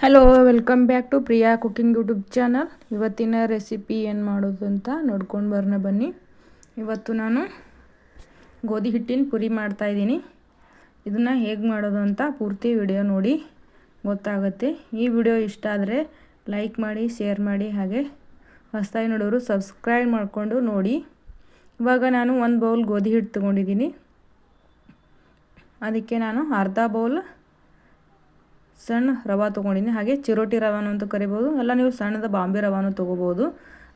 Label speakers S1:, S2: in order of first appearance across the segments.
S1: Hello welcome back to Priya cooking YouTube channel ಇವತ್ತಿನ recipe ಏನು ಮಾಡೋದು ಅಂತ ನೋಡ್ಕೊಂಡು ಬರೋಣ ಬನ್ನಿ. ಇವತ್ತು ನಾನು ಗೋಧಿ ಹಿಟ್ಟಿನ ಪುರಿ ಮಾಡ್ತಾಯಿದ್ದೀನಿ ಇದನ್ನು ಹೇಗೆ ಮಾಡೋದು ಅಂತ ಪೂರ್ತಿ ವಿಡಿಯೋ ನೋಡಿ ಗೊತ್ತಾಗುತ್ತೆ. ಈ ವಿಡಿಯೋ ಇಷ್ಟ ಆದರೆ ಲೈಕ್ ಮಾಡಿ ಶೇರ್ ಮಾಡಿ, ಹಾಗೆ ಹೊಸದಾಗಿ ನೋಡೋರು ಸಬ್ಸ್ಕ್ರೈಬ್ ಮಾಡಿಕೊಂಡು ನೋಡಿ. ಇವಾಗ ನಾನು ಒಂದು ಬೌಲ್ ಗೋಧಿ ಹಿಟ್ಟು ತೊಗೊಂಡಿದ್ದೀನಿ. ಅದಕ್ಕೆ ನಾನು ಅರ್ಧ ಬೌಲ್ ಸಣ್ಣ ರವೆ ತೊಗೊಂಡಿನಿ. ಹಾಗೆ ಚಿರೋಟಿ ರವಾನು ಅಂತ ಕರಿಬೋದು. ಅಲ್ಲ, ನೀವು ಸಣ್ಣದ ಬಾಂಬೆ ರವಾನು ತೊಗೋಬೋದು.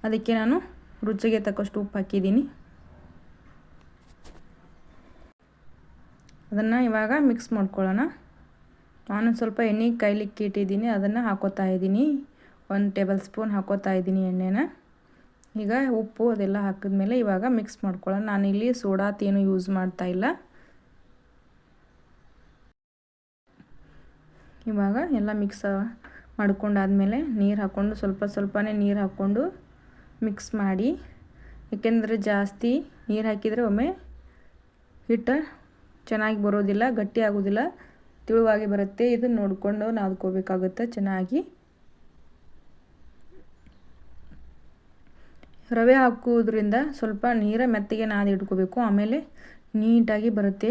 S1: ಅದಕ್ಕೆ ನಾನು ರುಚಿಗೆ ತಕ್ಕಷ್ಟು ಉಪ್ಪು ಹಾಕಿದ್ದೀನಿ. ಅದನ್ನು ಇವಾಗ ಮಿಕ್ಸ್ ಮಾಡ್ಕೊಳ್ಳೋಣ. ನಾನು ಸ್ವಲ್ಪ ಎಣ್ಣೆ ಕೈಲಿಕ್ಕೆ ಇಟ್ಟಿದ್ದೀನಿ. ಅದನ್ನು ಹಾಕೋತಾ ಇದ್ದೀನಿ. ಒಂದು ಟೇಬಲ್ ಸ್ಪೂನ್ ಹಾಕೋತಾ ಇದ್ದೀನಿ ಎಣ್ಣೆನ. ಈಗ ಉಪ್ಪು ಅದೆಲ್ಲ ಹಾಕಿದ್ಮೇಲೆ ಇವಾಗ ಮಿಕ್ಸ್ ಮಾಡ್ಕೊಳ್ಳೋಣ. ನಾನಿಲ್ಲಿ ಸೋಡಾತೇನು ಯೂಸ್ ಮಾಡ್ತಾಯಿಲ್ಲ ಇವಾಗ ಎಲ್ಲ ಮಿಕ್ಸ್ ಮಾಡ್ಕೊಂಡಾದಮೇಲೆ ನೀರು ಹಾಕ್ಕೊಂಡು ಸ್ವಲ್ಪ ಸ್ವಲ್ಪನೇ ನೀರು ಹಾಕ್ಕೊಂಡು ಮಿಕ್ಸ್ ಮಾಡಿ. ಏಕೆಂದರೆ ಜಾಸ್ತಿ ನೀರು ಹಾಕಿದರೆ ಒಮ್ಮೆ ಹಿಟ್ಟು ಚೆನ್ನಾಗಿ ಬರೋದಿಲ್ಲ, ಗಟ್ಟಿ ಆಗೋದಿಲ್ಲ, ತಿಳುವಾಗಿ ಬರುತ್ತೆ. ಇದು ನೋಡಿಕೊಂಡು ನಾದ್ಕೋಬೇಕಾಗುತ್ತೆ ಚೆನ್ನಾಗಿ. ರವೆ ಹಾಕುವುದರಿಂದ ಸ್ವಲ್ಪ ನೀರ ಮೆತ್ತಗೆ ನಾದಿ ಇಟ್ಕೋಬೇಕು ಆಮೇಲೆ ನೀಟಾಗಿ ಬರುತ್ತೆ.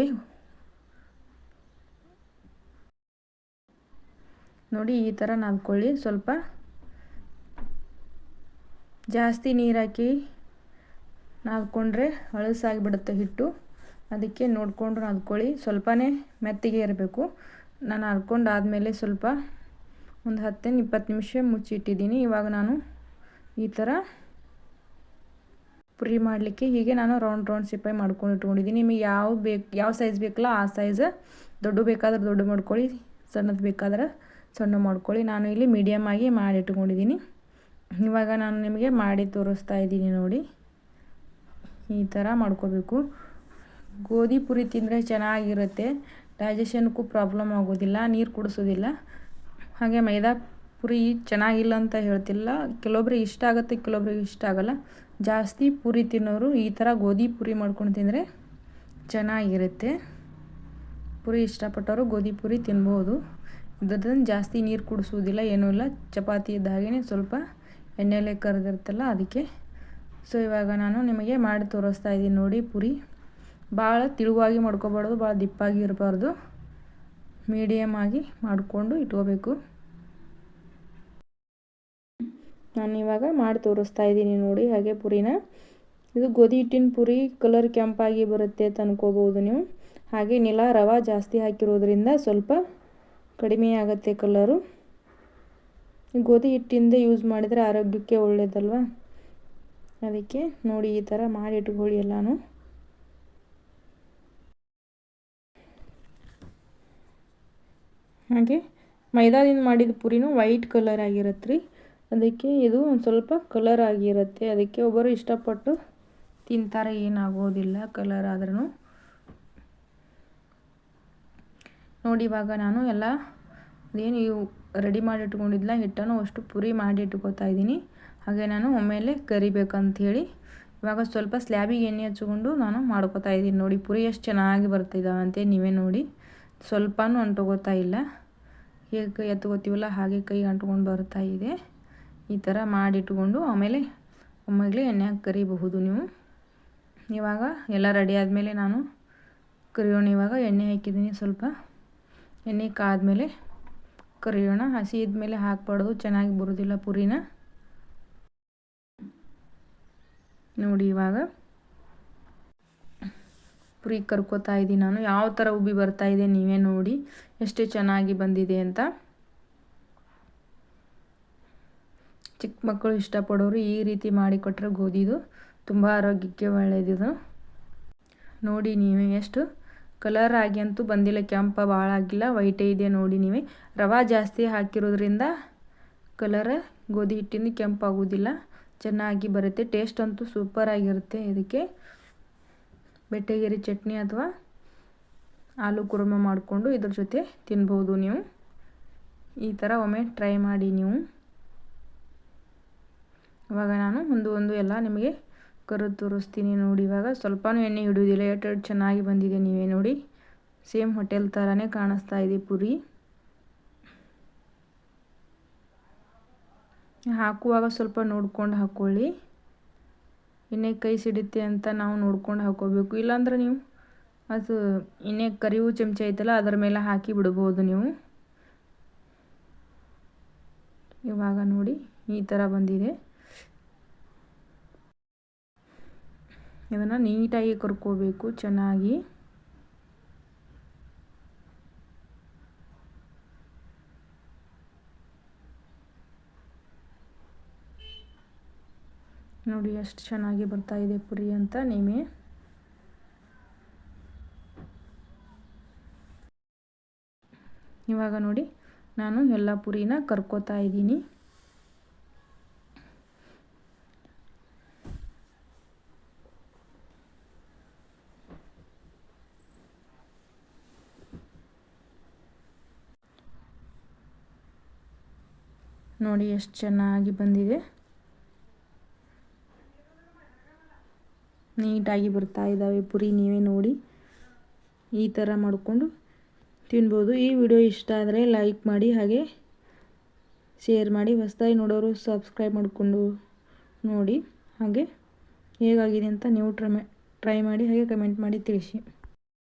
S1: ನೋಡಿ, ಈ ಥರ ನಾದ್ಕೊಳ್ಳಿ. ಸ್ವಲ್ಪ ಜಾಸ್ತಿ ನೀರು ಹಾಕಿ ನಾದ್ಕೊಂಡ್ರೆ ಹಳಸಾಗಿಬಿಡುತ್ತೆ ಹಿಟ್ಟು. ಅದಕ್ಕೆ ನೋಡಿಕೊಂಡು ನಾದ್ಕೊಳ್ಳಿ. ಸ್ವಲ್ಪನೇ ಮೆತ್ತಿಗೆ ಇರಬೇಕು. ನಾನು ನಾದ್ಕೊಂಡು ಆದಮೇಲೆ ಸ್ವಲ್ಪ ಒಂದು ಹತ್ತೇನು ಇಪ್ಪತ್ತು ನಿಮಿಷ ಮುಚ್ಚಿಟ್ಟಿದ್ದೀನಿ. ಇವಾಗ ನಾನು ಈ ಥರ ಪುರಿ ಮಾಡಲಿಕ್ಕೆ. ಹೀಗೆ ನಾನು ರೌಂಡ್ ರೌಂಡ್ ಸಿಪಾಯಿ ಮಾಡ್ಕೊಂಡು ಇಟ್ಕೊಂಡಿದ್ದೀನಿ. ನಿಮಗೆ ಯಾವ ಬೇಕು, ಯಾವ ಸೈಜ್ ಬೇಕಲ್ಲ ಆ ಸೈಜ್ ದೊಡ್ಡ ಬೇಕಾದ್ರೆ ದೊಡ್ಡ ಮಾಡ್ಕೊಳ್ಳಿ, ಸಣ್ಣದು ಬೇಕಾದ್ರೆ ಸಣ್ಣ ಮಾಡ್ಕೊಳ್ಳಿ. ನಾನು ಇಲ್ಲಿ ಮೀಡಿಯಮ್ ಆಗಿ ಮಾಡಿ ಇಟ್ಕೊಂಡಿದ್ದೀನಿ ಇವಾಗ ನಾನು ನಿಮಗೆ ಮಾಡಿ ತೋರಿಸ್ತಾ ಇದ್ದೀನಿ ನೋಡಿ. ಈ ಥರ ಮಾಡ್ಕೋಬೇಕು. ಗೋಧಿ ಪುರಿ ತಿಂದರೆ ಚೆನ್ನಾಗಿರುತ್ತೆ. ಡೈಜೆಷನ್ಗೂ ಪ್ರಾಬ್ಲಮ್ ಆಗೋದಿಲ್ಲ, ನೀರು ಕುಡಿಸೋದಿಲ್ಲ. ಹಾಗೆ ಮೈದಾ ಪುರಿ ಚೆನ್ನಾಗಿಲ್ಲ ಅಂತ ಹೇಳ್ತಿಲ್ಲ. ಕೆಲವೊಬ್ರಿಗೆ ಇಷ್ಟ ಆಗುತ್ತೆ, ಕೆಲವೊಬ್ರಿಗೆ ಇಷ್ಟ ಆಗೋಲ್ಲ. ಜಾಸ್ತಿ ಪುರಿ ತಿನ್ನೋರು ಈ ಥರ ಗೋಧಿ ಪುರಿ ಮಾಡ್ಕೊಂಡು ತಿಂದರೆ ಚೆನ್ನಾಗಿರುತ್ತೆ. ಪುರಿ ಇಷ್ಟಪಟ್ಟವರು ಗೋಧಿ ಪುರಿ ತಿನ್ಬೋದು. ಇದ್ರದ್ದು ಜಾಸ್ತಿ ನೀರು ಕುಡಿಸೋದಿಲ್ಲ ಏನೂ ಇಲ್ಲ. ಚಪಾತಿ ಇದ್ದ ಹಾಗೆ ಸ್ವಲ್ಪ ಎಣ್ಣೆಲೆ ಕರೆದಿರ್ತಲ್ಲ, ಅದಕ್ಕೆ. ಸೊ ಇವಾಗ ನಾನು ನಿಮಗೆ ಮಾಡಿ ತೋರಿಸ್ತಾ ಇದ್ದೀನಿ ನೋಡಿ ಪುರಿ. ಭಾಳ ತಿಳುವಾಗಿ ಮಾಡ್ಕೋಬಾರ್ದು, ಭಾಳ ದಿಪ್ಪಾಗಿ ಇರಬಾರ್ದು. ಮೀಡಿಯಮ್ ಆಗಿ ಮಾಡಿಕೊಂಡು ಇಟ್ಕೋಬೇಕು. ನಾನು ಇವಾಗ ಮಾಡಿ ತೋರಿಸ್ತಾ ಇದ್ದೀನಿ ನೋಡಿ ಹಾಗೆ ಪುರಿನ. ಇದು ಗೋಧಿ ಹಿಟ್ಟಿನ ಪುರಿ, ಕಲರ್ ಕೆಂಪಾಗಿ ಬರುತ್ತೆ ಅಂತ ಅನ್ಕೋಬೋದು ನೀವು. ಹಾಗೆ, ನಿಲ, ರವೆ ಜಾಸ್ತಿ ಹಾಕಿರೋದ್ರಿಂದ ಸ್ವಲ್ಪ ಕಡಿಮೆ ಆಗುತ್ತೆ ಕಲರು. ಗೋಧಿ ಹಿಟ್ಟಿಂದ ಯೂಸ್ ಮಾಡಿದರೆ ಆರೋಗ್ಯಕ್ಕೆ ಒಳ್ಳೆಯದಲ್ವ ಅದಕ್ಕೆ ನೋಡಿ ಈ ಥರ ಮಾಡಿ ಇಟ್ಕೊಳ್ಳಿ ಎಲ್ಲನೂ. ಹಾಗೆ ಮೈದಾದಿಂದ ಮಾಡಿದ ಪುರಿನೂ ವೈಟ್ ಕಲರ್ ಆಗಿರುತ್ತೆ ರೀ ಅದಕ್ಕೆ ಇದು ಒಂದು ಸ್ವಲ್ಪ ಕಲರ್ ಆಗಿರುತ್ತೆ. ಅದಕ್ಕೆ ಒಬ್ಬರು ಇಷ್ಟಪಟ್ಟು ತಿಂತಾರೆ, ಏನಾಗೋದಿಲ್ಲ ಕಲರ್ ಆದ್ರೂ ನೋಡಿ ಇವಾಗ ನಾನು ಎಲ್ಲ ಅದೇನು ಇವು ರೆಡಿ ಮಾಡಿ ಇಟ್ಕೊಂಡಿದ್ಲ ಹಿಟ್ಟನ್ನು ಅಷ್ಟು ಪುರಿ ಮಾಡಿ ಇಟ್ಕೋತಾ ಇದ್ದೀನಿ. ಹಾಗೆ ನಾನು ಒಮ್ಮೆಲೆ ಕರಿಬೇಕಂಥೇಳಿ ಇವಾಗ ಸ್ವಲ್ಪ ಸ್ಲ್ಯಾಬಿಗೆ ಎಣ್ಣೆ ಹಚ್ಕೊಂಡು ನಾನು ಮಾಡ್ಕೋತಾ ಇದ್ದೀನಿ. ನೋಡಿ ಪುರಿ ಎಷ್ಟು ಚೆನ್ನಾಗಿ ಬರ್ತಿದ್ದಾವಂತೆ ನೀವೇ ನೋಡಿ. ಸ್ವಲ್ಪನೂ ಅಂಟ್ಕೋತಾ ಇಲ್ಲ. ಹೇಗೆ ಕೈ ಹಾಗೆ ಕೈ ಅಂಟ್ಕೊಂಡು ಬರ್ತಾ ಇದೆ. ಈ ಥರ ಮಾಡಿಟ್ಕೊಂಡು ಆಮೇಲೆ ಒಮ್ಮೆಗೆ ಹಾಕಿ ಕರಿಬಹುದು ನೀವು. ಇವಾಗ ಎಲ್ಲ ರೆಡಿ ಆದಮೇಲೆ ನಾನು ಕರಿಯೋಣ. ಇವಾಗ ಎಣ್ಣೆ ಹಾಕಿದ್ದೀನಿ ಸ್ವಲ್ಪ. ಎಣ್ಣೆ ಕಾದ್ಮೇಲೆ ಕರಿಯೋಣ. ಹಸಿ ಇದ್ಮೇಲೆ ಹಾಕ್ಬಾರ್ದು, ಚೆನ್ನಾಗಿ ಬರೋದಿಲ್ಲ ಪುರಿನ. ನೋಡಿ ಇವಾಗ ಪುರಿ ಕರ್ಕೋತಾ ಇದ್ದೀನಿ ನಾನು. ಯಾವ ಥರ ಉಬ್ಬಿ ಬರ್ತಾ ಇದೆ ನೀವೇ ನೋಡಿ. ಎಷ್ಟು ಚೆನ್ನಾಗಿ ಬಂದಿದೆ ಅಂತ. ಚಿಕ್ಕ ಮಕ್ಕಳು ಇಷ್ಟಪಡೋರು ಈ ರೀತಿ ಮಾಡಿಕೊಟ್ರೆ ಗೋಧಿದು ತುಂಬ ಆರೋಗ್ಯಕ್ಕೆ ಒಳ್ಳೆಯದಿದು ನೋಡಿ ನೀವೇ ಎಷ್ಟು ಕಲರ್ ಆಗಿ ಅಂತೂ ಬಂದಿಲ್ಲ, ಕೆಂಪ ಭಾಳ ಆಗಿಲ್ಲ ವೈಟೇ ಇದೆ ನೋಡಿ ನೀವೇ. ರವೆ ಜಾಸ್ತಿ ಹಾಕಿರೋದ್ರಿಂದ ಕಲರ್ ಗೋಧಿ ಹಿಟ್ಟಿಂದ ಕೆಂಪಾಗೋದಿಲ್ಲ ಚೆನ್ನಾಗಿ ಬರುತ್ತೆ. ಟೇಸ್ಟ್ ಅಂತೂ ಸೂಪರಾಗಿರುತ್ತೆ ಇದಕ್ಕೆ. ಬೆಟ್ಟಗೇರಿ ಚಟ್ನಿ ಅಥವಾ ಆಲೂ ಕುರ್ಮ ಮಾಡಿಕೊಂಡು ಇದ್ರ ಜೊತೆ ತಿನ್ಬೋದು ನೀವು. ಈ ಥರ ಒಮ್ಮೆ ಟ್ರೈ ಮಾಡಿ ನೀವು. ಇವಾಗ ನಾನು ಒಂದು ಒಂದು ಎಲ್ಲ ನಿಮಗೆ ಕರೆದು ತೋರಿಸ್ತೀನಿ ನೋಡಿ. ಇವಾಗ ಸ್ವಲ್ಪನೂ ಎಣ್ಣೆ ಹಿಡಿಯೋದಿಲ್ಲ ಎಷ್ಟು ಚೆನ್ನಾಗಿ ಬಂದಿದೆ ನೀವೇ ನೋಡಿ. ಸೇಮ್ ಹೋಟೆಲ್ ಥರನೇ ಕಾಣಿಸ್ತಾ ಇದೆ ಪುರಿ. ಹಾಕುವಾಗ ಸ್ವಲ್ಪ ನೋಡ್ಕೊಂಡು ಹಾಕ್ಕೊಳ್ಳಿ ಎಣ್ಣೆ ಕೈ ಸಿಡುತ್ತೆ ಅಂತ ನಾವು ನೋಡ್ಕೊಂಡು ಹಾಕ್ಕೋಬೇಕು ಇಲ್ಲಾಂದ್ರೆ ನೀವು ಅದು ಎಣ್ಣೆ ಕರಿವು ಚಮಚ ಐತಲ್ಲ, ಅದರ ಮೇಲೆ ಹಾಕಿ ಬಿಡ್ಬೋದು ನೀವು. ಇವಾಗ ನೋಡಿ ಈ ಥರ ಬಂದಿದೆ. ಇದನ್ನು ನೀಟಾಗಿ ಕರ್ಕೋಬೇಕು, ಚೆನ್ನಾಗಿ. ನೋಡಿ ಎಷ್ಟು ಚೆನ್ನಾಗಿ ಬರ್ತಾ ಇದೆ ಪುರಿ ಅಂತ ನೀವೇ ಇವಾಗ ನೋಡಿ, ನಾನು ಎಲ್ಲ ಪುರಿನ ಕರ್ಕೋತಾ ಇದ್ದೀನಿ. ನೋಡಿ ಎಷ್ಟು ಚೆನ್ನಾಗಿ ಬಂದಿದೆ. ನೀಟಾಗಿ ಬರ್ತಾ ಇದ್ದಾವೆ ಪುರಿ, ನೀವೇ ನೋಡಿ. ಈ ಥರ ಮಾಡಿಕೊಂಡು ತಿನ್ಬೋದು. ಈ ವಿಡಿಯೋ ಇಷ್ಟ ಆದರೆ ಲೈಕ್ ಮಾಡಿ, ಹಾಗೆ ಶೇರ್ ಮಾಡಿ. ಹೊಸದಾಗಿ ನೋಡೋರು ಸಬ್ಸ್ಕ್ರೈಬ್ ಮಾಡಿಕೊಂಡು ನೋಡಿ. ಹಾಗೆ ಹೇಗಾಗಿದೆ ಅಂತ ನೀವು ಟ್ರೈ ಟ್ರೈ ಮಾಡಿ, ಹಾಗೆ ಕಮೆಂಟ್ ಮಾಡಿ ತಿಳಿಸಿ.